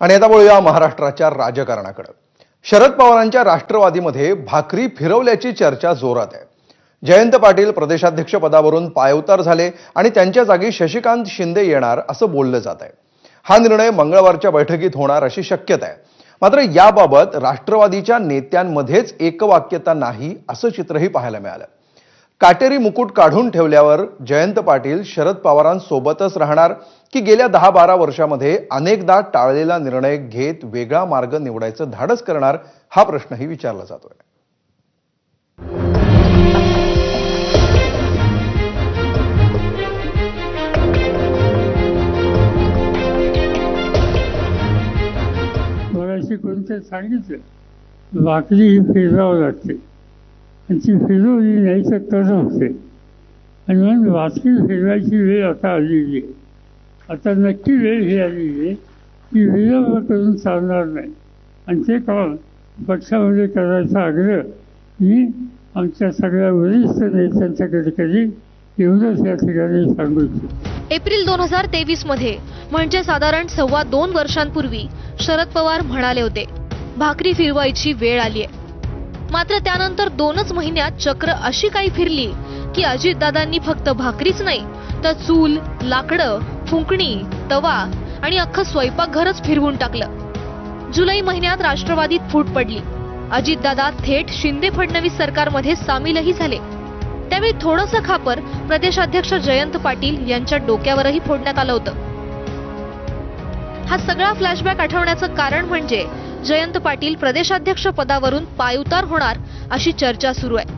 आणि आता बोलूया महाराष्ट्राच्या राजकारणाकडे. शरद पवारांच्या राष्ट्रवादीमध्ये भाकरी फिरवल्याची चर्चा जोरात आहे. जयंत पाटील प्रदेशाध्यक्ष पदावरून पायउतार झाले आणि त्यांच्या जागी शशिकांत शिंदे येणार असं बोललं जात आहे. हा निर्णय मंगळवारच्या बैठकीत होणार अशी शक्यता आहे. मात्र याबाबत राष्ट्रवादीच्या नेत्यांमध्येच एकवाक्यता नाही असं चित्रही पाहायला मिळालं. काटेरी मुकुट काढून ठेवल्यावर जयंत पाटील शरद पवारांसोबतच राहणार की गेल्या दहा बारा वर्षामध्ये अनेकदा टाळलेला निर्णय घेत वेगळा मार्ग निवडायचं धाडस करणार हा प्रश्नही विचारला जातोय. सांगितलं भाकरी ही फिरवावं लागते. आणि फिरवली नाही तर तसं होते आणि म्हणून भाकरी फिरवायची वेळ आता आलेली आहे. आता नक्की वेळ ही आलेली आहे की विलंब करून चालणार नाही. आणि ते काम पक्षामध्ये करायचा आग्रह मी आमच्या सगळ्या वरिष्ठ नेत्यांच्याकडे कधी एवढंच या ठिकाणी सांगू इच्छितो. एप्रिल दोन हजार तेवीसमध्ये म्हणजे साधारण सव्वा दोन वर्षांपूर्वी शरद पवार म्हणाले होते भाकरी फिरवायची वेळ आली आहे. मात्र त्यानंतर दोनच महिन्यात चक्र अशी काही फिरली की अजितदादांनी फक्त भाकरीच नाही तर चूल लाकडं फुंकणी तवा आणि अख्खं स्वयंपाकघरच फिरवून टाकलं. जुलै महिन्यात राष्ट्रवादीत फूट पडली. अजितदादा थेट शिंदे फडणवीस सरकारमध्ये सामीलही झाले. त्यावेळी थोडंसं खापर प्रदेशाध्यक्ष जयंत पाटील यांच्या डोक्यावरही फोडण्यात आलं होतं. हा सगळा फ्लॅशबॅक आठवण्याचं कारण म्हणजे जयंत पाटील प्रदेशाध्यक्ष पदावरून पायउतार होणार अशी चर्चा सुरू आहे.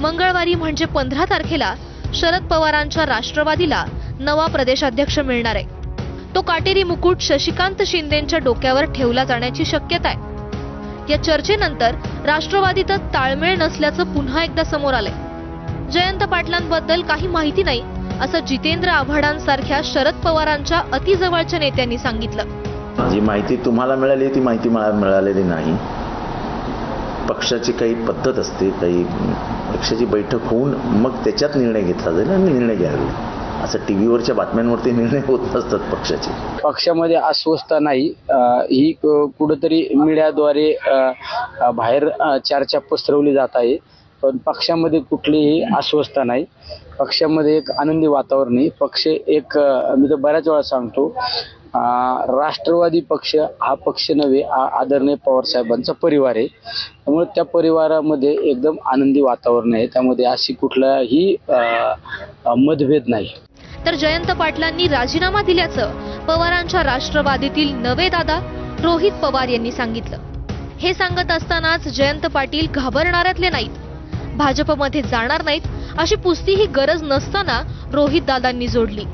मंगळवारी म्हणजे पंधरा तारखेला शरद पवारांच्या राष्ट्रवादीला नवा प्रदेशाध्यक्ष मिळणार आहे. तो काटेरी मुकुट शशिकांत शिंदेच्या डोक्यावर ठेवला जाण्याची शक्यता आहे. या चर्चेनंतर राष्ट्रवादीतच ताळमेळ नसल्याचं पुन्हा एकदा समोर आलंय. जयंत पाटलांबद्दल काही माहिती नाही असं जितेंद्र आव्हाडांसारख्या शरद पवारांच्या अतिजवळच्या नेत्यांनी सांगितलं. जी माहिती तुम्हाला मिळाली ती माहिती मला मिळालेली नाही. पक्षाची काही पद्धत असते काही पक्षाची बैठक होऊन मग त्याच्यात निर्णय घेतला जाईल आणि निर्णय घ्यावे असं टी व्हीवरच्या बातम्यांवरती निर्णय होत नसतात पक्षाचे. पक्षामध्ये अस्वस्थता नाही. ही कुठंतरी मीडियाद्वारे बाहेर चर्चा पसरवली जात आहे. पण पक्षामध्ये कुठलीही अस्वस्थता नाही. पक्षामध्ये एक आनंदी वातावरण आहे. पक्ष एक मी तर बऱ्याच वेळा सांगतो राष्ट्रवादी पक्ष हा पक्ष नव्हे आदरणीय पवार साहेबांचा परिवार आहे. त्यामुळे त्या परिवारामध्ये एकदम आनंदी वातावरण आहे. त्यामध्ये अशी कुठलाही मतभेद नाही. तर जयंत पाटलांनी राजीनामा दिल्याचं पवारांच्या राष्ट्रवादीतील नवे दादा रोहित पवार यांनी सांगितलं. हे सांगत असतानाच जयंत पाटील घाबरणाऱ्यातले नाहीत. भाजपमध्ये जाणार नाहीत अशी पुस्तीही गरज नसताना रोहित दादांनी जोडली.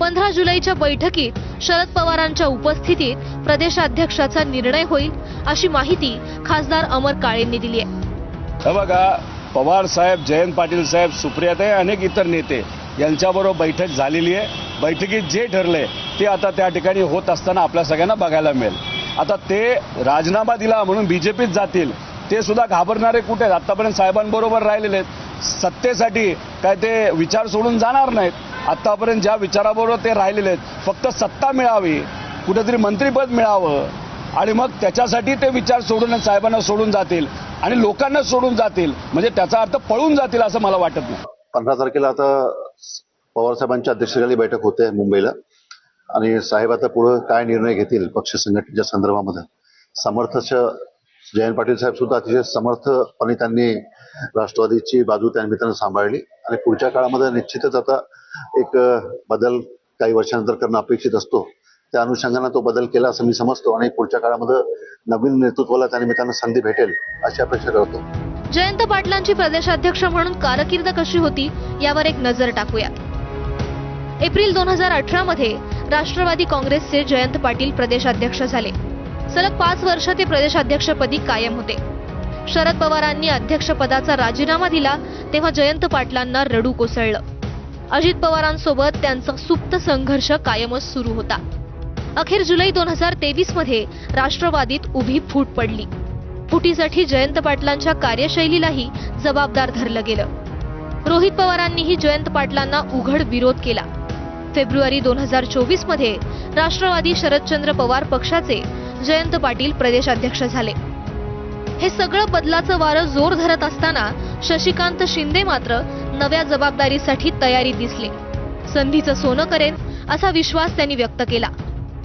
पंधरा जुलैच्या बैठकीत शरद पवारांच्या उपस्थितीत प्रदेशाध्यक्षाचा निर्णय होईल अशी माहिती खासदार अमर काळेंनी दिली आहे. बघा पवार साहेब जयंत पाटील साहेब सुप्रियाताई अनेक इतर नेते यांच्याबरोबर बैठक झालेली आहे. बैठकीत जे ठरले ते आता त्या ठिकाणी होत असताना आपल्या सगळ्यांना बघायला मिळेल. आता ते राजीनामा दिला म्हणून बीजेपीत जातील ते सुद्धा घाबरणारे कुठे आहेत? आत्तापर्यंत साहेबांबरोबर राहिलेले आहेत. सत्तेसाठी काय ते विचार सोडून जाणार नाहीत. आतापर्यंत ज्या विचाराबरोबर ते राहिलेले आहेत फक्त सत्ता मिळावी कुठेतरी मंत्रीपद मिळावं आणि मग त्याच्यासाठी ते विचार सोडून साहेबांना सोडून जातील आणि लोकांना सोडून जातील. म्हणजे त्याचा अर्थ पळून जातील असं मला वाटत नाही. पंधरा तारखेला आता पवार साहेबांच्या अध्यक्षतेखाली बैठक होते मुंबईला. आणि साहेब आता पुढे काय निर्णय घेतील पक्ष संघटनेच्या संदर्भामध्ये? समर्थच्या जयंत पाटील साहेब सुद्धा अतिशय समर्थपणे त्यांनी राष्ट्रवादीची बाजू त्या निमित्तानं सांभाळली. आणि पुढच्या काळामध्ये निश्चितच आता एक बदल काही वर्षानंतर करणं अपेक्षित असतो. त्या अनुषंगानं तो बदल केला असं मी समजतो आणि पुढच्या काळामध्ये नवीन नेतृत्वाला त्या निमित्तानं संधी भेटेल अशी अपेक्षा करतो. जयंत पाटलांची प्रदेशाध्यक्ष म्हणून कारकीर्द कशी होती यावर एक नजर टाकूया. एप्रिल दोन हजार अठरा मध्ये राष्ट्रवादी काँग्रेसचे जयंत पाटील प्रदेशाध्यक्ष झाले. सलग पाच वर्ष ते प्रदेशाध्यक्षपदी कायम होते. शरद पवारांनी अध्यक्षपदाचा राजीनामा दिला तेव्हा जयंत पाटलांना रडू कोसळलं. अजित पवारांसोबत त्यांचा सुप्त संघर्ष कायमच सुरू होता. अखेर जुलै दोन हजार तेवीसमध्ये राष्ट्रवादीत उभी फूट पडली. फुटीसाठी जयंत पाटलांच्या कार्यशैलीलाही जबाबदार धरलं गेलं. रोहित पवारांनीही जयंत पाटलांना उघड विरोध केला. फेब्रुवारी दोन हजार चोवीसमध्ये राष्ट्रवादी शरदचंद्र पवार पक्षाचे जयंत पाटील प्रदेशाध्यक्ष झाले. हे सगळं बदलाचं वारं जोर धरत असताना शशिकांत शिंदे मात्र नव्या जबाबदारीसाठी तयारी दिसले. संधीचं सोनं करेन असा विश्वास त्यांनी व्यक्त केला.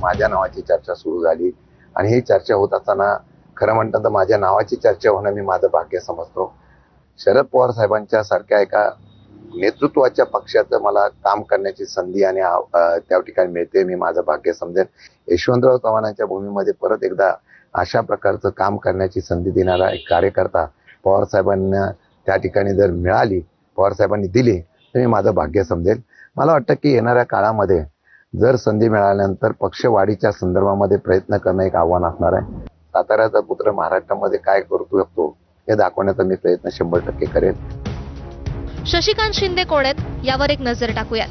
माझ्या नावाची चर्चा सुरू झाली आणि ही चर्चा होत असताना खरं म्हणतात तर माझ्या नावाची चर्चा होणं मी माझं भाग्य समजतो. शरद पवार साहेबांच्या सारख्या एका नेतृत्वाच्या पक्षाचं मला काम करण्याची संधी आणि त्या ठिकाणी मिळते मी माझं भाग्य समजेन. यशवंतराव चव्हाणांच्या भूमीमध्ये परत एकदा अशा प्रकारचं काम करण्याची संधी देणारा एक कार्यकर्ता पवार साहेबांना त्या ठिकाणी जर मिळाली पवारसाहेबांनी दिली तर मी माझं भाग्य समजेल. मला वाटतं की येणाऱ्या काळामध्ये जर संधी मिळाल्यानंतर पक्षवाढीच्या संदर्भामध्ये प्रयत्न करणं एक आव्हान असणार आहे. साताऱ्याचा पुत्र महाराष्ट्रामध्ये काय करू शकतो हे दाखवण्याचा मी प्रयत्न शंभर टक्के करेन शशिकांत शिंदे कोण आहेत यावर एक नजर टाकूयात.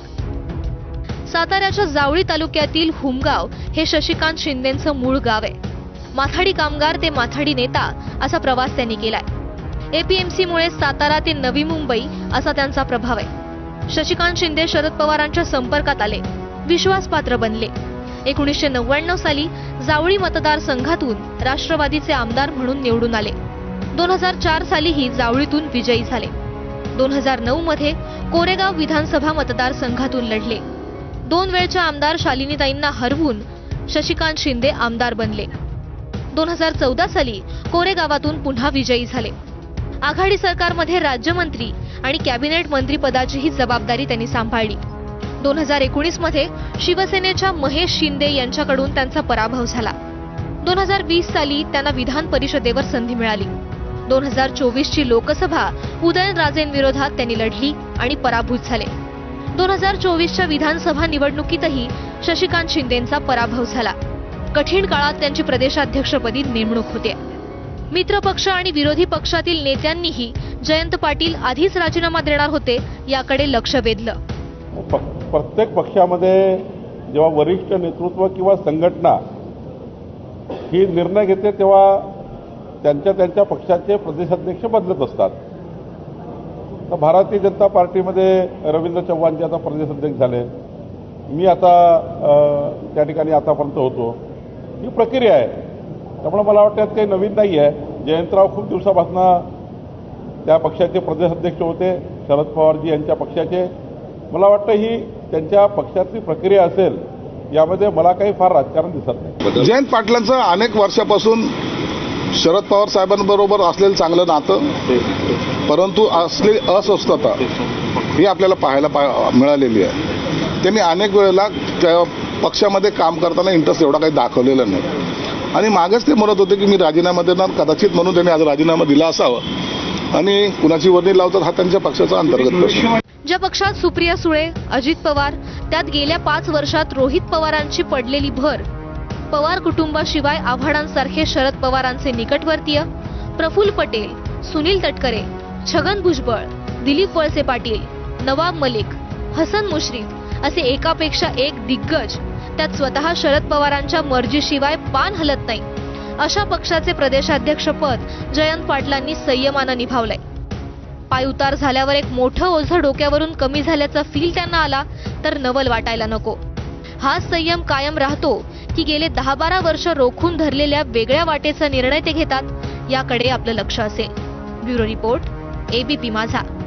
साताऱ्याच्या जावळी तालुक्यातील हुमगाव हे शशिकांत शिंदेचं मूळ गाव आहे. माथाडी कामगार ते माथाडी नेता असा प्रवास त्यांनी केलाय. एपीएमसीमुळे सातारा ते नवी मुंबई असा त्यांचा प्रभाव आहे. शशिकांत शिंदे शरद पवारांच्या संपर्कात आले. विश्वासपात्र बनले. एकोणीसशे नव्याण्णव साली जावळी मतदारसंघातून राष्ट्रवादीचे आमदार म्हणून निवडून आले. दोन हजार चार सालीही जावळीतून विजयी झाले. दोन हजार नऊ मध्ये कोरेगाव विधानसभा मतदारसंघातून लढले. दोन वेळच्या आमदार शालिनीताईंना हरवून शशिकांत शिंदे आमदार बनले. दोन हजार चौदा साली कोरेगावातून पुन्हा विजयी झाले. आघाडी सरकारमध्ये राज्यमंत्री आणि कॅबिनेट मंत्रीपदाचीही जबाबदारी त्यांनी सांभाळली. दोन हजार एकोणीसमध्ये शिवसेनेच्या महेश शिंदे यांच्याकडून त्यांचा पराभव झाला. दोन हजार वीस साली त्यांना विधान परिषदेवर संधी मिळाली. दोन हजार चोवीसची लोकसभा उदयनराजेंविरोधात त्यांनी लढली आणि पराभूत झाले. दोन हजार चोवीसच्या विधानसभा निवडणुकीतही शशिकांत शिंदेंचा पराभव झाला. कठीण काळात त्यांची प्रदेशाध्यक्षपदी नेमणूक होते. मित्रपक्ष आणि विरोधी पक्षातील नेत्यांनीही जयंत पाटील आधीच राजीनामा देणार होते याकडे लक्ष वेधलं. प्रत्येक पक्षामध्ये जेव्हा वरिष्ठ नेतृत्व किंवा संघटना ही निर्णय घेते तेव्हा त्यांच्या त्यांच्या पक्षाचे प्रदेशाध्यक्ष बदलत असतात. तर भारतीय जनता पार्टीमध्ये रवींद्र चव्हाणचे आता प्रदेशाध्यक्ष झाले मी आता त्या ठिकाणी आतापर्यंत होतो. ही प्रक्रिया आहे. त्यामुळे मला वाटतं यात काही नवीन नाही आहे. जयंतराव खूप दिवसापासून त्या पक्षाचे प्रदेशाध्यक्ष होते. शरद पवारजी यांच्या पक्षाचे. मला वाटतं ही त्यांच्या पक्षातली प्रक्रिया असेल यामध्ये मला काही फार राजकारण दिसत नाही. जयंत पाटलांचं अनेक वर्षापासून शरद पवार साहेबांबरोबर असलेलं चांगलं नातं परंतु असलेली अस्वस्थता ही आपल्याला पाहायला पा मिळालेली आहे. त्यांनी अनेक वेळेला पक्षामध्ये काम करताना इंटरेस्ट एवढा काही दाखवलेला नाही. आणि मागेच ते म्हणत होते की मी राजीनामा देणार कदाचित म्हणून त्यांनी आज राजीनामा दिला असावा आणि कुणाची वर्णी लावतात हा त्यांच्या पक्षाचा अंतर्गत प्रश्न. ज्या पक्षात सुप्रिया सुळे अजित पवार त्यात गेल्या पाच वर्षात रोहित पवारांची पडलेली भर पवार कुटुंबाशिवाय आव्हाडांसारखे शरद पवारांचे निकटवर्तीय प्रफुल्ल पटेल सुनील तटकरे छगन भुजबळ दिलीप वळसे पाटील नवाब मलिक हसन मुश्रीफ असे एकापेक्षा एक दिग्गज त्यात स्वतः शरद पवारांच्या मर्जीशिवाय पान हलत नाही. अशा पक्षाचे प्रदेशाध्यक्षपद जयंत पाटलांनी संयमानं निभावलंय. पायउतार झाल्यावर एक मोठं ओझं डोक्यावरून कमी झाल्याचा फील त्यांना आला तर नवल वाटायला नको. हा संयम कायम राहतो की गेले दहा बारा वर्ष रोखून धरलेल्या वेगळ्या वाटेचा निर्णय ते घेतात याकडे आपलं लक्ष असेल. ब्युरो रिपोर्ट एबीपी माझा.